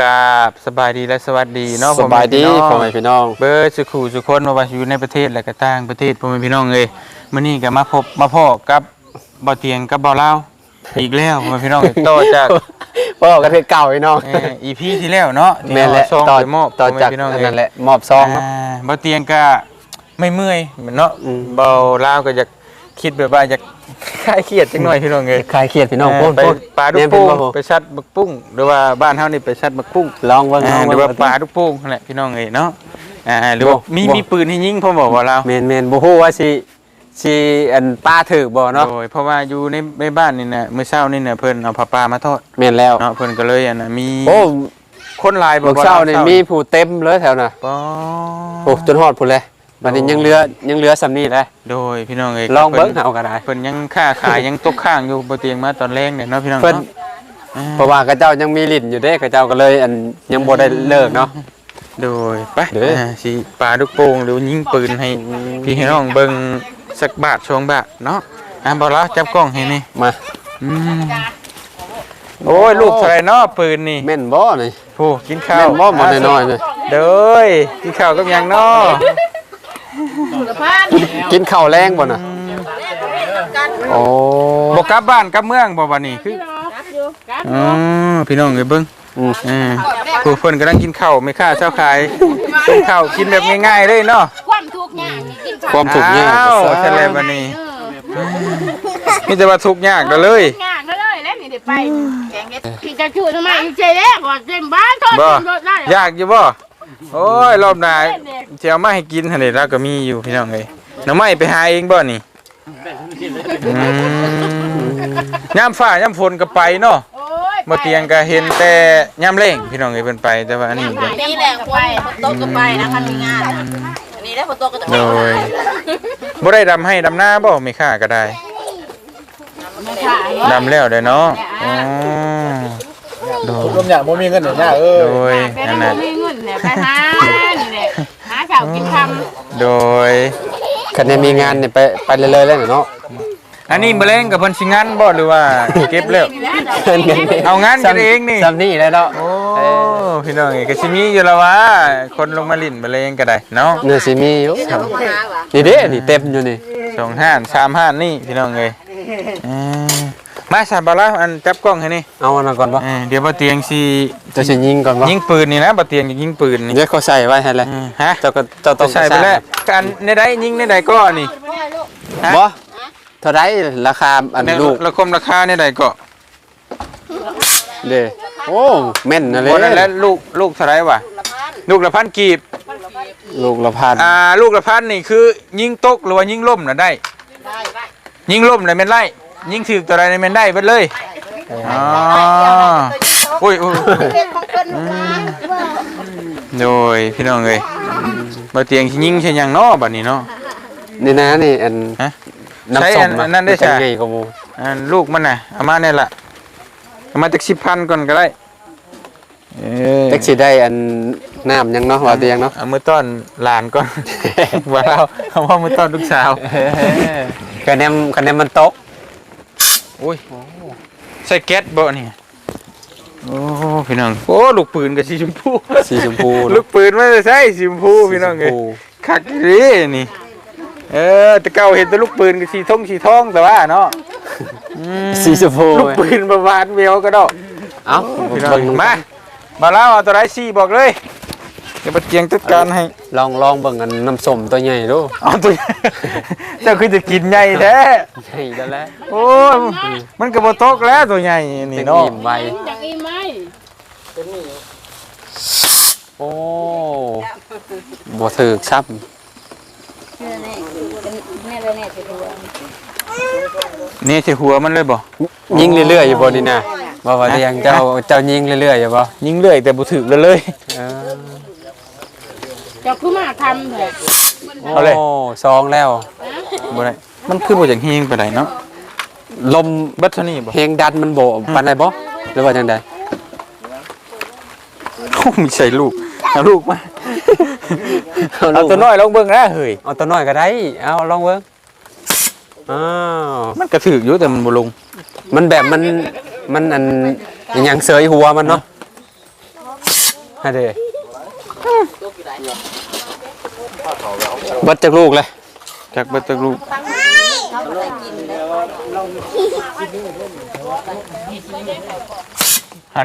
กราบสบายดีและสวัสดีเนาะสบายดีพ่พ่ออแม่แม่พี่น้อง เบิร์ดสุขูสุคนมาว่าอยู่ในประเทศและก็ต่างประเทศพ่อแม่พี่น้องเอ้ยมื้อนี้ก็มาพบมาพ่อกับบ่อเตียงกับบ่อเล่าวอีกแล้วพ่อแม่พี่น้องเอ้ยต่อจากพ่อกันคือเก่าพี่น้องเอ่อ EP ที่แล้วเนาะที่แม่นแหละเอาซองต่อไปมอบต่อพ่แม่จากพี่น้องอันเอ้ยนั้นแหละมอบซองเนาะอ่าบ่อเตียงก็ไม่เมื่อยเนาะอืมเบาลาวก็อยาก คิดแบบว่าอยากคลายเครียดจังหน่อยพี่น้องเอ้ยคลายเครียดพี่น้องเพูดไปพูดปลาดุกเนี่ยเป็ปุ้นงบ่ฮู้ไปชัดบักปุ้งหรือว่าบ้านเฮานี่ไปชัดบักปุ้งลองเบิ่งอ่าลองหรืเบิ่องว่าปลาดุกปุ้งนั่นแหละพี่น้องเอ้ยเนาะอ่าหรือว่าบ่มีบ่มีปืนให้ยิงพ่อบอกว่าเราแม่นแม่นบ่ฮู้ว่าสิสิอันป้าถือบ่เนาะโดยเพราะว่าอยู่ในในบ้านนี่น่ะมื้อเช้านี่น่ะเพิ่นเอาผ้าป่ามาทอดแม่นแล้วเนาะเพิ่นก็เลยอันน่ะมีโอ้คนหลายบ่ลูกเช้านี่มีผู้เต็มเลยแถวน่ะปอโอ้จนฮอดพุ่นเลย บัดนี้ยังเหลือยังเหลือสำนี้แหละโดยพี่น้องเอ้ยลองเบิ่งพิ่นเอาก็ได้เพิ่นยังค้าขายยังตกข้างอยู่บ่เตียงมาตอนแรกเนี่ยเนาะพี่น้องเพิ่นเนาะอ่าเพราะว่าเขาเจ้ายังมีลิ้นอยู่เด้เขาเจ้าก็เลยอันยังบ่ได้เลิกเนาะโดยไปเด้ออ่าสิปลาลูกโป่งหรือยิงปืนให้พี่ให้น้องเบิ่งสักบาทช่วงบาทเนาะอะบ่ละจับกล้องให้นี่มาอืมโอ้ยลูกเท่าไหรเนาะปืนนี่แม่นบ่นี่โอ้กินข้าแม่วนบ่บ่น้อยๆนี่เด้ยกินข้าวกับหยังเนาะ กินข้าวแรงบ่น่ะโอ้บ่กลับบ้านกลับเมืองบ่บัดนี้คืออ๋อพี่น้องเอ้ยเบิ่งอืมอ่าผู้เพิ่นกำลังกินข้าวไม่ค่าเช้าขายกินข้าวกินแบบง่ายๆเลยเนาะความทุกข์ยากนี่กินความถูกข์ยากอ้าวใช่แล้วบัดนี้มีแต่ว่าทุกข์ยากเด้อเลยยากเลยแล้วนี่เดี๋ยวไปแกงเห็ดพี่จะช่วยทำไมอีเจ๊แรกว่าเต็มบ้านทอดบ่เต็มรถได้ยากอยู่บ่โอ้ยรอบหน้า สิเอามาให้กินหั่นนี่แล้วก็มีอยู่พี่น้องเอ้ยหน่อไม้ไปหาเองบ่นี่อืมยามฟ้ายามฝนก็ไปเนาะโอ้ยเมื่อเตียงก็เห็นแต่ยามแรงพี่น้องเอ้ยเพิ่นไปแต่ว่าอันนี้ก็ นี่แหละฝนฝนตกก็ไปนะคันมีงานนะอันนี้ได้ฝนตกก็จะโดยบ่ได้ดำให้ดำหน้าบ่ไม่ค่าก็ได้ไม่ถ่ายดำแล้วเด้อเนาะอ๋อโดยลมอย่างโมมีเงินเนี่ยเออโดยเป็นนั่นบ่น่ะ มีเงินเนี่ยไปหานี่แหละหาข้าวกินคโดยคันได้มีงานนี่ไปไปเรื่อยๆเลยเนาะอันนี้บ่แรงกับเพิ่นสิงานบ่หรือว่าเก็บแล้วำเอางานกันเองนี่ ซ้ำนี่เลยเนาะโอ้พี่น้องเอ้ยก็สิมีอยู่แล้ววะคนลงมาลิ้นบ่แรงก็ได้เนาะเนื้อสิมีอยู่นี่เด้นี่เต็มอยู่นี่ สองห้านสามห้านนี่พี่น้องเอ้ยเอ้ย มาสาบาละอันจับกล้องให้นี่เอาอันนั้นก่อนบ่เอ้ยเดี๋ยวบ่เตียงสิจะสิยิงก่อนบ่ยิงปืนนี่นะบ่เตียงจะยิงปืนนี่เดี๋ยวเขาใส่ไว้ให้เลยเออฮะเจ้าก็เจ้าต้ต้อองงใส่ไปแล้วกันในใดยิงในใดก็นี่ฮะบ่เท่าไรราคาอันในลูกละคมราคาในใดก็เด้โอ้แม่นนะเลบ่นั่นแหละยลูกลูกเท่าไหร่วะลูกละพันกีบลูกละพันอ่าลูกละพันนี่คือ ยิงตกหรือว่ายิงล่มน่ะได้ยิงล่มน่ะแม่นไล่ ยิงถึกตัวใดน่ะแม่นได้เบิดเลยอ๋ออุ้ยอุ้ยอืมโดยพี่น้องเอ้ยบ่เตียงสิยิงใช่หยังเนาะบัดนี้เนาะ นี่นะนี่อันฮะน้ำใช้ส้อัมนอันนั้นได้ใช่ใช่ไงก็บ่อันลูกมันน่ะเอามาเนี่ยล่ะเอามาจัก10,000ก่อนก็ได้เอ้ยจักสิได้อันน้ำยังเนาะว่าแต่ยังเนาะ เอามือต้อนหลานก่อน ว่าเราเอาว่ามือต้อนลูกสาว คะแนนคะแนนมันตก อุ้ยใส่แก๊สบ่นี่โอ้พี่น้องโอ้ลูกปืนกับสีชมพูสีชมพูลูกปืนไม่ได้ใช่สีชมพูพี่น้องสีเอ้ชยมพูคักดีนี่เออแต่เก่าเห็นแต่ลูกปืนกับสีทองสีทองแต่ว่าเนาะอืมสีชมพูลูกปืนประมาณเวลก็ดอกเอ้าพี่น้องเบิ่งดูมามาแล้วเอาตัวไรซี่บอกเลย เดี๋ยวปะเจียงจัดการให้ ลองลองเบิ่งอันน้ำส้มตัวใหญ่ดูเอาตัวเจ้าคือจะกินใหญ่แท้ใหญ่แล้วแหละโอ้ยมันก็บ่ตกแล้วตัวใหญ่นี่เป็นเนาะอิ่มไวจากอีไหมโอ้บ่ถึกซับนี่สิหัวมันเลยบ่ยิงเรื่อยๆอยู่บ่นี่นะบ่ว่าแต่ยังเจ้าเจ้ายิงเรื่อยๆอยู่บ่ยิงเรื่อยแต่บ่ถึกเลยเลย เออเจะคือมาทำเถอะเอาเลย โอ้ซองแล้วบ่ได้มันคือบ่จังเฮงปานใดเนาะลมบัดเท่านี้บ่ เฮงดันมันโบปานใดบ่หรือว่าจังใดโอ้มีใส่ลูกเอาลูกมาเอาเอาลูกตัวน้อยลองเบิ่งนะเฮ้ยเอาตัวน้อยก็ได้ เอาลองเบิ่งอ้าวมันก็ถึกอยู่แต่มันบ่ลงมันแบบมันมันอันอหยังเสยหัวมันเนาะฮะเด้เบัดจากลูกเลยจากเบิดตะลูก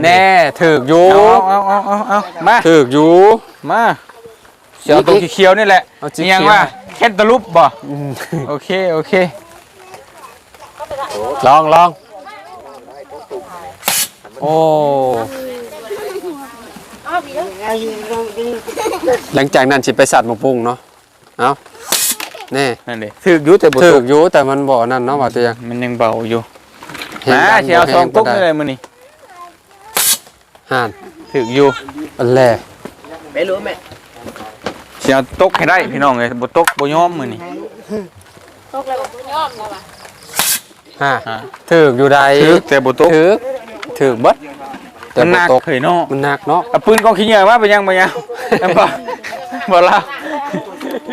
แน่ถึกอยู่เอาเอาเอาเอาเอามาถึกอยู่มาเสียวตรงเขียวๆนี่แหละเอาสีนี่ยังเขียวว่าแค่ตะลุบบ่โอเคโอเคลองลองโอ้ หลังจากนั้นสิไปสัตว์หมกปุงเนาะเอาแน่นั่นเลยถึกอยู่แต่บ่ถึตกกอยู่แต่มันบ่นั่นเนาะว่าเตียงมันยังเบาอยู่แห้งนะดันเชียวบ่สองแห้ตุ๊กบ่นี่ได้เลยมื้อนี้ห่านถึกอยู่อันแลเชียวตกให้ได้พี่น้องเลยบ่ตกบ่ยอมมื้อนี้ฮะฮะถึกอยู่ใดถึกแต่บ่ตกถึกถึกเบิด แต่มันหบ่นักตกเคยเนาะมันหนักเนาะเอาปืนกองขี้เหงื่อมาไปยังไปยังอันบ่บ่ล่ะ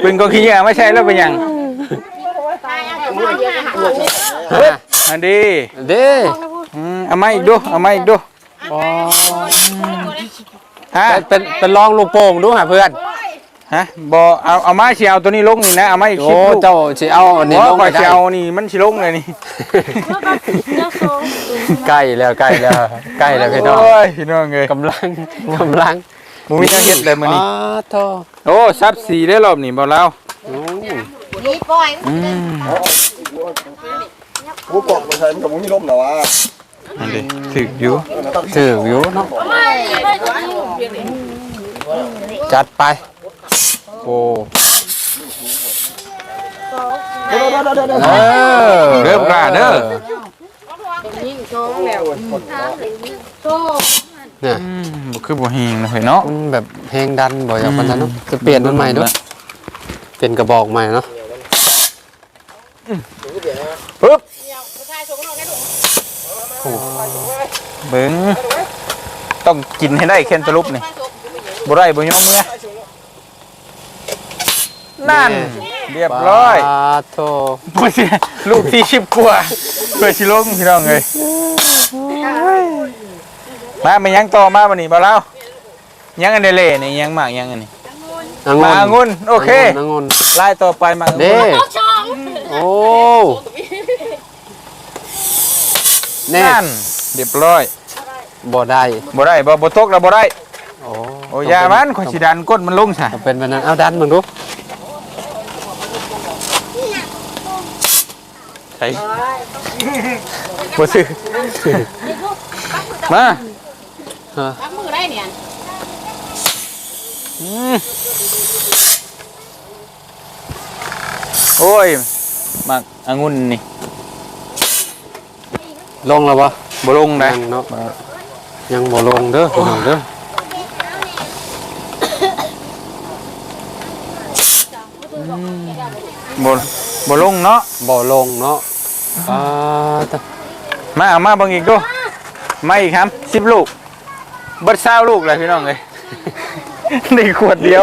ปืนกองขี้เหงื่อไม่ใช่แล้วไปยังฮะอันนี้เด้อืมเอามาอีกดูเอามาอีกดูอ๋อฮะเป็นเป็นเป็นลองลูกโป่งดูหาเพื่อน ฮะบ่เอาเอามาสิเอาตัวนี้ลงนี่นะเอามาอีกโอ้สิบลูกเจ้าสิเอาอันนี้โอ้ลงข่อไปยได้สิเอานี่มันสิลงเลยนี่ใกล้แล้วใกล้แล้วใกล้แล้วพี่น้องโอ้ยพี่น้องเอ้ยกำลังกำลังบ่มีทางเฮ็ดเลยมื้อนี้อ้าโธ่โอ้ซับสีได้รอบนี้บ่แล้วอืมนี่ปล่อยอืมกูกบมาใช้มันกับมึงมีลมเหรอวะอันนี้ถึกอยู่ถืออยู่เนาะจัดไป โอ้เออเด้อบ่กล้าเด้อเนี่ยอืมบ่คือบ่เฮงนะเฮ้ยเนาะ มันแบบเพลงดันบ่อยากมันนั้นเนาะจะเปลี่ยนมันใหม่ด้วยเปลี่ยนกระบอกใหม่เนาะปึ๊บเบิ่งต้องกินให้ได้แคนตาลูปนี่บ่ได้บ่ยอมเมื่อ นั่น เรียบร้อยปาโธ่บ่สิลูกที่ชิบกว่าเพื่อสิลงพี่น้องเอ้ยมามายังต่อมาบัดนี้บ่แล้วยังอันเดเล่นี่ยังมากยังอันนี้องุ่มานองุ่นโอเคองุ่นไล่ต่อไปมาองุ่นเด้โอ้แน่นั่นเรียบร้อยบ่ได้บ่ได้บ่บ่ตกแล้วบ่ได้โอ้โอ้ยามันข่อยสิดันก้นมันลงซะต้องเป็นแบบนั้นเอาดันมึงดู ใช่บ่ซื้อมารับมือได้เนี่ยอืมโอ้ยมักองุ่นนี่ ลงแล้วบ่บ่ลงได้ยังเนาะยังบ่ลงเด้อพี่น้องเด้อบ่บ่ลงเนาะบ่ลงเนาะ อ่าตะมาเอามาเบิ่งอีกดูมาอีกครับ10ลูกเบิด20ลูกเลยพี่น้องเอ้ยนี่ขวดเดียว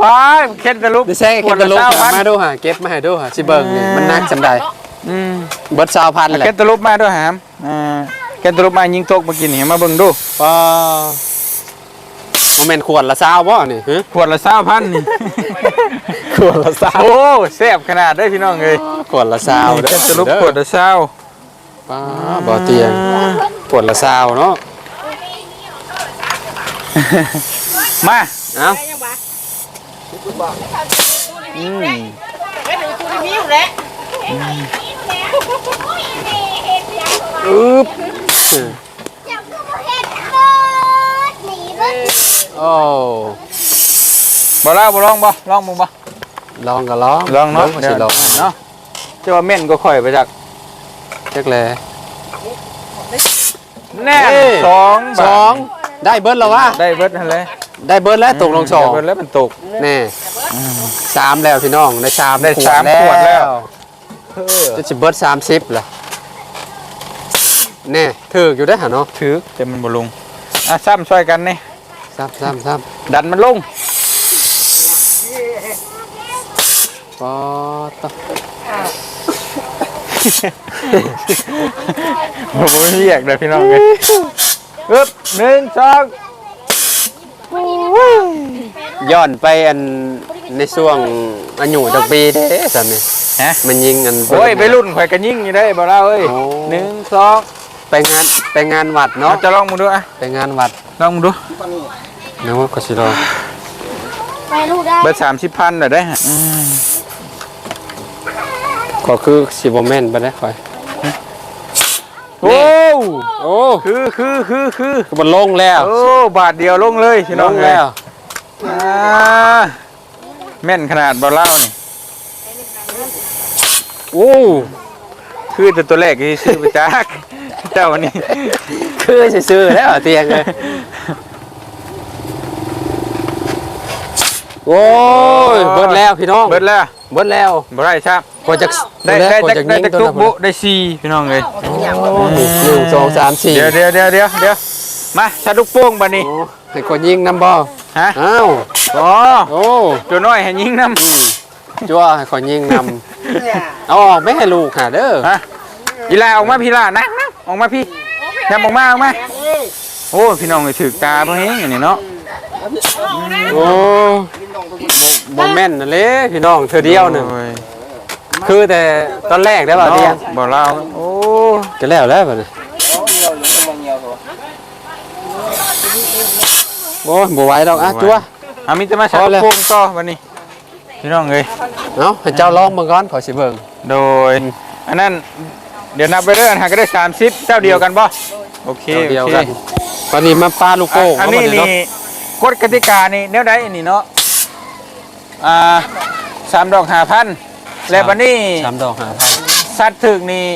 ป้าเค็ดตะลุกดิแซ่ขเก็วบดตะละลุกเก้าพันมาดูหาเก็บมาให้ดูหาสิเบิ่งนี่มันนักจังไดอืมเบิด20,000แหละเค็ดตะลุกมาด้วยหามอ่าเค็ดตะลุกมายิงตกมากินนี่มาเบิ่งดูป้าบ่แม่นขวดละ20บ่นี่ฮะขวดละ20,000นี่ ขวดละ20โอ้แซ่บขนาดเด้อพี่น้องเอ้ยขวดละ20เด้เค็อดตะลุกขวดละ20ป้าบ่เตียงขวดละ20เนาะมาเอ้าอืมไม่ดูตูนี่อยู่แล้วอึ๊บโอ้บ่ลาบ่ลองบ่ลองมึงบ่ ลองก็ลองลองเนาะสิลองเนาะจะว่าเม่นก็ค่อยไปจากจักแลแน่เอ้ยสองสองได้เบิดแล้ววะได้เบิดหั่นเลยได้เบิดแล้วตกลงสองได้เบิดแล้วมันตกแน่สามแล้วพี่น้องได้สามได้สามขวดแล้วจะสิเบิดสามสิบละแน่ถือกอยู่ได้อหะเนาะถือแต่มันบ่ลงอะซ้ำช่วยกันนี่ซ้ำซ้ำซ้ดันมันลงำ ปอตะผมไม่เรียกเลยพี่น้องเลยอึ๊บหนึ่งสองโย้อนไปอันในช่วงอายุจักปีเด้ซั่นนี่ฮะมันยิงอันโอ้ยไปรุ่นข่อยก็ยิงอยู่ได้บ่เล่าเอ้ยโอ้หนึ่งสองไปงานไปงานวัดเนาะเนาะจะลองมึงดูอะไปงานวัดลองมึงดูเนาะก็สิรอไปลูกได้เบิดสามสิบพันได้ฮะอืม ก็คือสิบ่แม่นไปได้ค่อยโอ้โอ้คือคือคือคือก็บ่ลงแล้วโอ้บาทเดียวลงเลยพี่ลน้องงเอ้ยแล้วอ่าแม่นขนาดบ่เล่านี่โอ้คือแต่ตัวแรกที่ซื้อไปจากเจ้าวันนี้คือสิซื้อแล้วเตียงเลยโอ้ยเบิดแล้วพี่น้องเบิดแล้วเบิดแล้วบ่ได้ครับ กว่าจะได้แล้วได้กว่าได้จะได้ยิงตะตัวกุนั้กนบุได้สี่พี่น้องเลยหนึ่งสองสามสี่เดี๋ยวเดี๋ยวเดี๋ยวเดี๋ยวเดี๋ยวมาชาลูกโป่งบัดนี้โอ้ให้คนยิงน้ำบ่ฮะอ้าวอ๋อโอ้ตัวน้อยให้ยิงน้จั่วให้คนยิงนำเอาออกไม่ให้ลูกหาเด้อำฮะอีลาออกมาพี่ลานะนะออกมาพี่ยำออกมาออกมาโอ้พี่น้องเลยถือตาเพิ่งเฮงอย่างนี้เนาะโอ้บ่แม่นนั่นเลยพี่น้องเธอเดียวหนึ่งโอ้ย คือแต่ตอนแรกได้ป่ะเตียงเนาะบ่เล่าโอ้จะแล้วแล้วป่ะเนี่ยโอ้ยบ่ไหวดอกอะจั่วอามิจะมาชาพอลูแล้กวโป่งต่อบัดนี้พี่น้องเลยเอาให้เจ้าลองเบิ่งก่อนขอสิเบิ่งโดย อันนั้นเดี๋ยวนับไปเรื่อยหาก็ได้สามสิบเจ้าเดียวกันบ่โอเคเจ้าเดียวโอกันเคตอนนี้มาปลาลูกโป่งอันนี้เอามาเลยนี่เาะกฎกติกานี่แนวใดนี่เนาะอ่าสามดอกห้าพัน แล้วบัดนี้สามดอกหาพันสัตว์ถึกนี่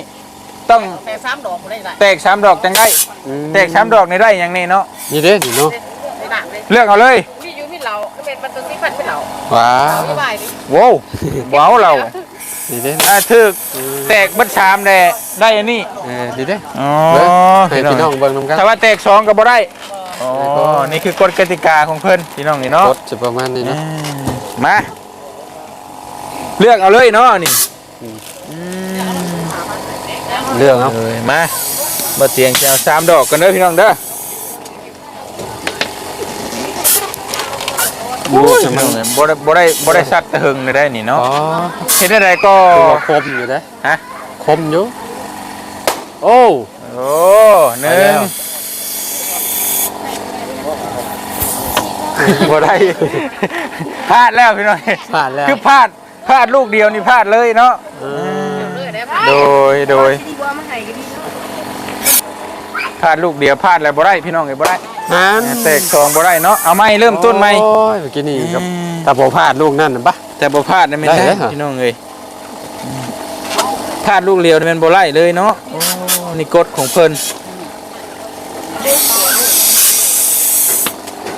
ต้องแต่สามดอกบ่ได้ได้แตกสามดอกจังได้ อืมแตกสามดอกนี่ได้อย่างนี้เนาะนี่เด้นี่เนาะได้หนักเลยเลือกเอาเลยมีอยู่มีเหล่าก็เป็นมันตัวที่พันเป็นเหล่าว้าวไม่ไหวดิโว้วว้าวเรานี่เด้อ่าถึกแตกเบัดชามแดได้อันนี้เออนี่เด้อ๋อให้พี่น้องเบิ่งนํกันถ้าว่าแตกสองก็บ่ได้อ๋อนี่คือกฎกติกาของเพิ่นพี่น้องนี่เนาะ รถจะประมาณนี้เนาะมา เลือกเอาเลยเนาะนี่เรื่องเอาเอ้ยมาบ่เตียงจะเอาสามดอกกันเด้อพี่น้องเด้อลูกพี่จะน้มัอนงเอ้ยบ่ได้บ่ได้บ่ได้สัตว์ตะหึงเลยได้นี่อ๋อเนาะเฮ็ดได้ใดก็คือว่าคมอยู่เด้ฮะคมอยู่โอ้โอ้หนึ่ไปแล้งวบ่ได้พลาดแล้วพี่น้องผ่านแล้วคือพลาด พลาดลูกเดียวนี่พลาดเลยเนาะเออเลยได้โดยโดยดีกว่ามาให้ก็ดีพลาดลูกเดียวพลาดแล้วบ่ได้พี่น้องเอ้ยบ่ได้หันแตกสองบ่ได้เนาะเอาใหม่เริ่มต้นใหม่โอ้ยเมื่อกี้นี่ครับถ้าผมพลาดลูกนั่นน่ะปะแต่บ่พลาดนะแม่นได้ได้เลยเหรอพี่น้องเอ้ยพลาดลูกเดียวนี่แม่นบ่ไล่เลยเนาะโอ้นี่กฎของเพิ่น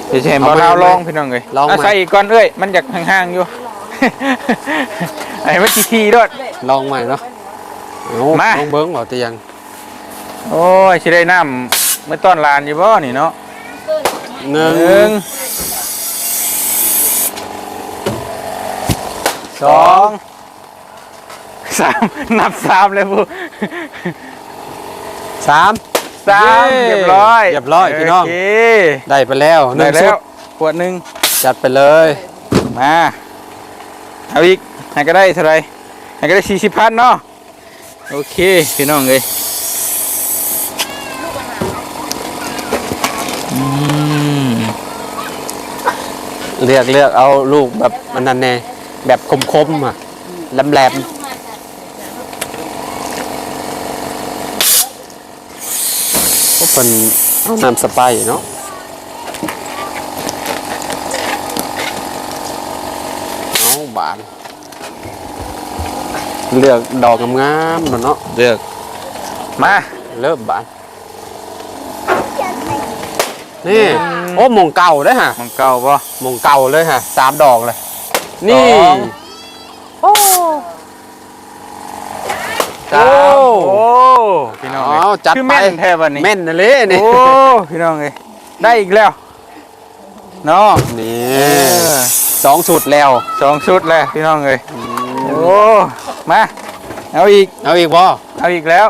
เดี๋ยวจะให้บ่ลาวลองพี่น้องเอ้ยลองเอาไหมใส่อีกก่อนเอ้ยมันอยากห่างๆอยู่ ไอ้มันขี้ๆด้วย ลองใหม่เนาะเอามา ลองเบิ้งเบาเตียง โอ้ยสิได้น้ำไม่ต้อนลานอยู่บ่นี่เนาะหนึ่หนึ่งงสองสามนับสามเลยผู้สามสามเรียบร้อยเรียบร้อยพี่น้องโเคได้ไปแล้วหได้นึ่งแล้ชุวดขวดหนึ่งจัดไปเลย มา เอาอีกให้ก็ได้เท่าไรให้ก็ได้สี่สิบพันเนาะโอเคพี่น้องเลยเลือกเลือกเอาลูกแบบมันนั่นแน่แบบคมๆอะแหลมๆก็เป็นเอาน้ำสไปร์เนาะเอาบาน เลือกดอกงามๆเนาะเลือก มาเริ่มบานนี่โอ้หมงเก่าเลยฮะของเก่าป่ะหมงเก่าเลยฮะสามดอกเลย นี่สองสามโอ้พี่น้องอ๋เลอยจัดคือไปแม่นแท้บันนี้แม่นนะเลยนี่โอ้พี่น้องเลยได้อีกแล้วเนาะนี่เออสองสุดแล้วสองชุดแล้วพี่น้องเลยโอ้ มา เอาอีก เอาอีกบ่เอาอีกแล้ว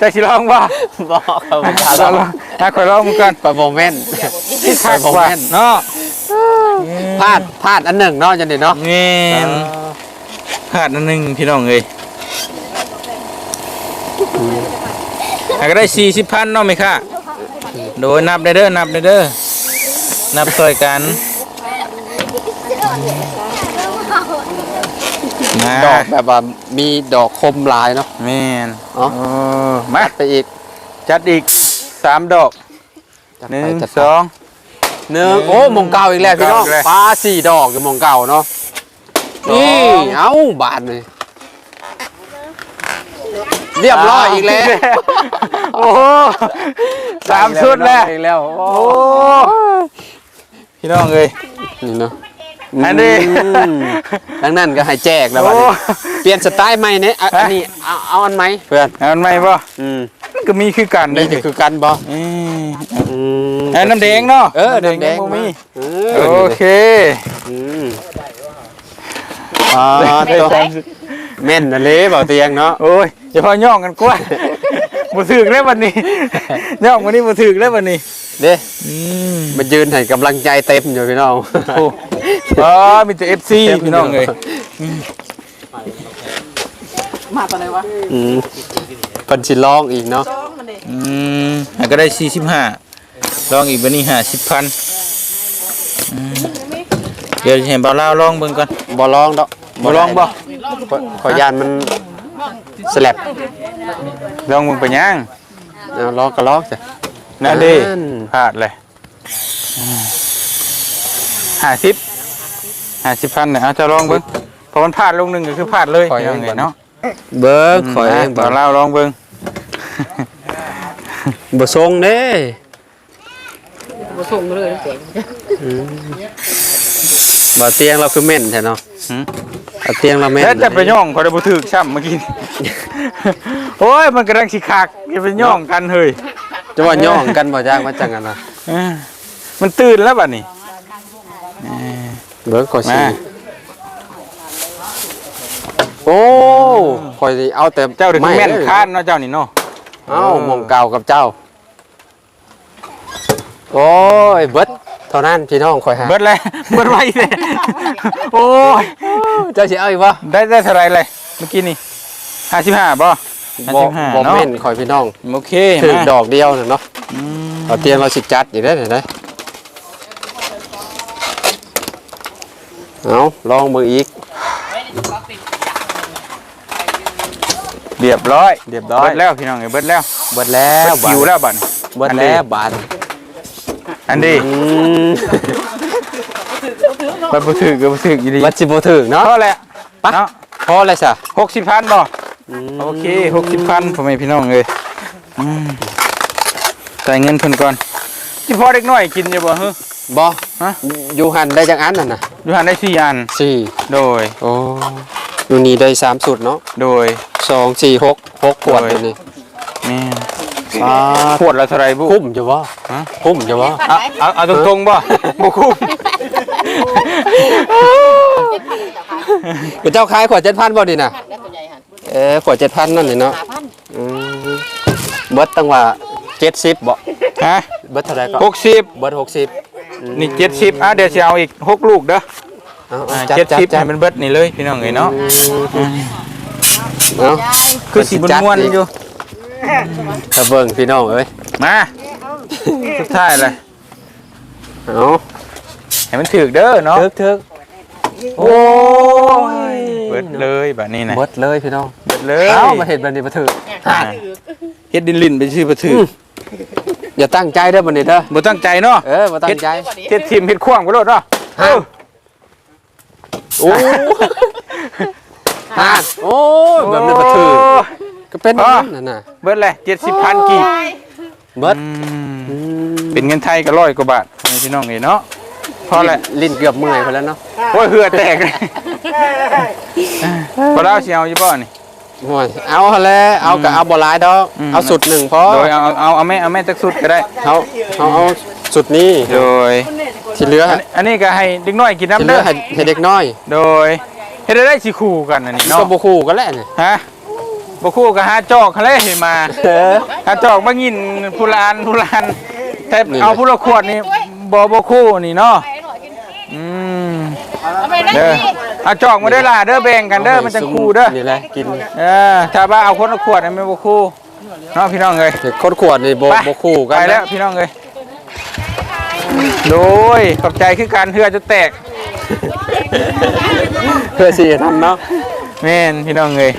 จะสิลองบ่บ่ครับลองลองมาขอลองมึงก่อนไปโมเมนต์ที่คักไปโมว่าเมนต์เนาะพลาดพลาดอันหนึ่งเนาะจังได๋เนาะแม่นพลาดอันหนึงพี่น้องเอ้ยอะก็ได้40,000เนาะไหมค่ะโดยนับได้เด้อนับได้เด้อนับช่วยกันา ดอกแบบว่ามีดอกคมหลายเนาะ แม่นอ๋อโอ้มาจัดไปอีกจัดอีกสามดอกจัดหนึ่ไปงจัดไปสอง หนึ่งโอ้หมองเก่าอีกแล้วพี่น้องเก่าอีกแล้วปลาสี่ดอกอยู่หมองเก่าเนาะสอง นี่เอ้าบาทเลยเรียบร้อยอีกแล้วโอ้โหสามชุดแล้ว อีกแล้วโอ้โอ้พี่น้องเอ้ยนี่เนาะ อันนี้มดังนั้นก็ให้แจกแล้วบัดโอ้นี้เปลี่ยนสไตล์ใหม่เนี่ยอะอันนี้เอาเอาอันไหมเพื่อนเอามันไหมบ่อืมมันก็มีคือกันนี่เด้คือกันบ่อืมอืมอันน้ำแดงเนาะเออน้ำแดงยังบ่มีเอโออเคอืมอ่าตัวแม่นนะเลยเบาเตียงเนาะโอ้ยอย่าพอย่องกันกว่า บ่ถึกแล้ววันนี้ย่องวันนี้บ่ถึกแล้ววันนี้เด้อืมมายืนให้กำลังใจเต็มอยู่พี่น้องโอ้อ๋อมีแต่ FC พี่น้องเอ้ยอืมเพิ่นสิลองอีกเนาะอืมอันก็ได้สี่สิบห้าลองอีกบันนี้ห้าสิบพันอืมเดี๋ยวเห็นบ่าวลาวลองเบิ่งก่อนบ่ลองดอกบ่ลองบ่ขอขอยานมันสลับ ลองเบิ่งไปยังเอาลองก็ลองจ้ะนั่นดินั่น พลาดเลยห้าสิบห้าสิบพันเนี่ยเอาจะลองเบิ่งเพราะมันพลาดลงหนึ่งก็คือพลาดเลยยังไงเนาะเบิ่งขอยเองบ่าวลาวลองเบิ่งบ่ทรงเด้บ่ส่งเลยเสียงบ่เตียงเราคือแม่นแท้เนาะหืม เอาเตียงเราแม่นแล้วจะไปย่องเขาได้บ่ถึกซ้ำเมื่อกี้โอ้ยมันกำลังสิคักอย่าไปย่องกันเฮ้ยจะว่าย่องกันบ่จ้างมาจังกันนะเออมันตื่นแล้วบัดนี้เบิ่งขอยสิมา โอ้ข่อยสิเอาแต่เจ้าเด็กแม่นด้อคานเนาะเจ้านี่เนาะเอ้าหมองเก่ากับเจ้า โอ้ยเบิด เท่านั้นพี่น้องข่อยหาเบิดเลยเบิดไว้เลยโอ้ยเจ้าสิเอาอีกบ่ได้ได้เท่าไหรเลยเมื่อกี้นี่ห้าสิบห้าบ่ห้าบ่สิบห้าบ่เนาะแม่นข่อยพี่น้องโอเคถึงมาดอกเดียวน่ะเนาะอืมเอาเตียงเราสิจัดอีกได้อเห็นไหมเอาลองมืออีก เรียบร้อย เรียบร้อย เบิดแล้วพี่น้องเอ้ยเบิดแล้ว เบิดแล้เบิวดคิวแล้วบัดเบิดแล้วบาท อันนี้อืมบัดบ่ถึกก็บ่ถึกอยู่ดีบัดสิบ่ถึงเนาะเท่าแหละปะเนาะพอเลยซะหกสิบพันบ่อืมโอเคหกสิบพันพ่อแม่พี่น้องเอ้ยอืมจ่ายเงินเพิ่นก่อนที่พอเด็กน้อยกินอยู่บ่ฮึ บ่ฮะ อยู่หันได้จังอันนั่นน่ะอยู่หันได้สี่อัน สี่โดย โอ้อยู่นี่ได้สามสุดเนาะโดย สองสี่หกหกขวดโดยเลยนี่แม่นอ่า ขวดละเท่าไหรบุคุ้มจะบ่ฮะคุ้มจะบ่เอาเอาเอาตรงๆบ่บ่คุ้มเป็นเจ้าขายขวดเจ็ดพันบ่ดีน่ะแล้วตัวใหญ่หั่นเออขวดเจ็ดพันนั่นนี่เนาะ5,000อืมเบิดตั้งว่าเจ็ดสิบบ่ฮะเบิดเท่าไหร่ก็หกสิบเบิดหกสิบนี่เจ็ดสิบอะเดี๋ยวจะเอาอีกหกลูกเด้อเอาอ่าจัดเจ็ดจัดสิบจัให้ดมันเบิดนี่เลยพี่น้องเอ้ยเนาะเอาคือสีบนวนๆอยู่ ตะเบิ่งพี่น้องเอ้ยมาสุดท้ายเลยเอาให้มันถึกเด้อเนาะทึกทึกโอ้ยเบิดเลยแบบนี้นะเบิดเลยพี่น้องเบิดเลยเอ้ามาเห็นแบบนี้มาถืออ่าเฮ็ดดินลินไปชื่อบ่ถือออย่าตั้งใจเด้อบัดนี้เด้อบ่ตั้งใจเนาะเออบ่ตั้งใจเฮ็ดทีมเฮ็ดขว้างบ่โลดเนาะเออโอ้ฮาดโอ้ยแบบนี้มาถือ ก็เป็นแบบนั้นน่ะนะเบิดเลย70,000กีบเบิดอืมอืมเป็นเงินไทยก็ร้อยกว่าบาทให้พี่น้องเอ้ยเนาะพอแหละลิ้นเกือบเมื่อยไปแล้วเนาะโอ้ยเหือแตกเลยพอเราสิเอาอยู่บ่นี่ โอ้ยเอาหั่นแหล้วเอากับเอาบ่หลายดอกอืม เอาสุดหนึ่งพอโดยเอาเอาเอาแม่เอาแม่จักสุดก็ได้เอาเอาเอาสุดนี้โดยที่เหลืออันอันนี้ก็ให้เด็กน้อยกินที่น้ำเหลืเด้ออให้ให้เด็กน้อยโดยเฮ็ดได้ได้สิคู่กันอันนี้ก็เนาะบ่คู่กันแหละนี่ฮะ บ่คู่ก็หาจอกเขาเลยให้มาเออหาจอกมากินผู้ลานผู้ลานแต่นี่เอาผู้ละขวดนี่บ่บ่คู่นี่เนาะอืมเอาไปนั่นเด้อสิเอาจอกมาเด้อล่ะเด้อแบ่งกันเด้อมันจังคู่เด้อนี่แหละกินเออถ้าว่าเอาคนละขวดน่ะมันบ่คู่เนาะพี่น้องเอ้ยเด็กคนขวดนี่บ่ไปบ่คู่กันไปนะแล้วพี่น้องเอ้ยโดยขอบใจคือการเฮือจะแตกเพื่อสิทำเนาะแม่นพี่น้องเอ้ย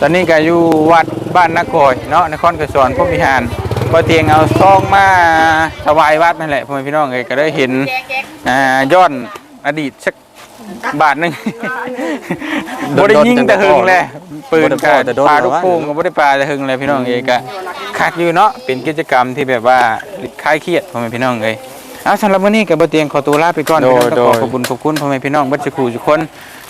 ตอนนี้ก็อยู่วัดบ้านนากอยเนาะนครกระสอนพรหมวิหารพอเตียงเอาซองมาถวายวัดนั่นแหละพ่อแม่พี่น้องเอ้ยก็ได้เห็นแจกแจกอ่าย้อนอดีตสักบาทหนึงบ่ได้ยิงแต่หึงแหละปืนก็ปลาลูกโป่งก็บ่ได้ปลาแต่หึงเลยพี่น้องเอ้ยก็คักอยู่เนาะเป็นกิจกรรมที่แบบว่าคลายเครียดพ่อแม่พี่น้องเอ้ยเอาสำหรับวันนี้ก็บ่เตียงขอตัวลาไปก่อนพี่น้องก็ขอขอบคุณขอบคุณพ่อแม่พี่น้องเบัดสักครู่ทุกคน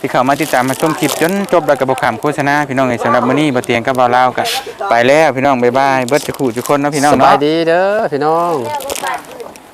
ที่เข้ามาติดตามมาชมคลิปจนจบแล้วกับบขามโฆษณาพี่น้องเอ้ยสำหรับมื้อนี้บ่เตียงกับบ่าวลาวก็ไปแล้วพี่น้องบ๊ายบายเบิร์ตจะขู่ทุกคนเนาะพี่น้องสบาเนาะยดีเด้อพี่น้อง เ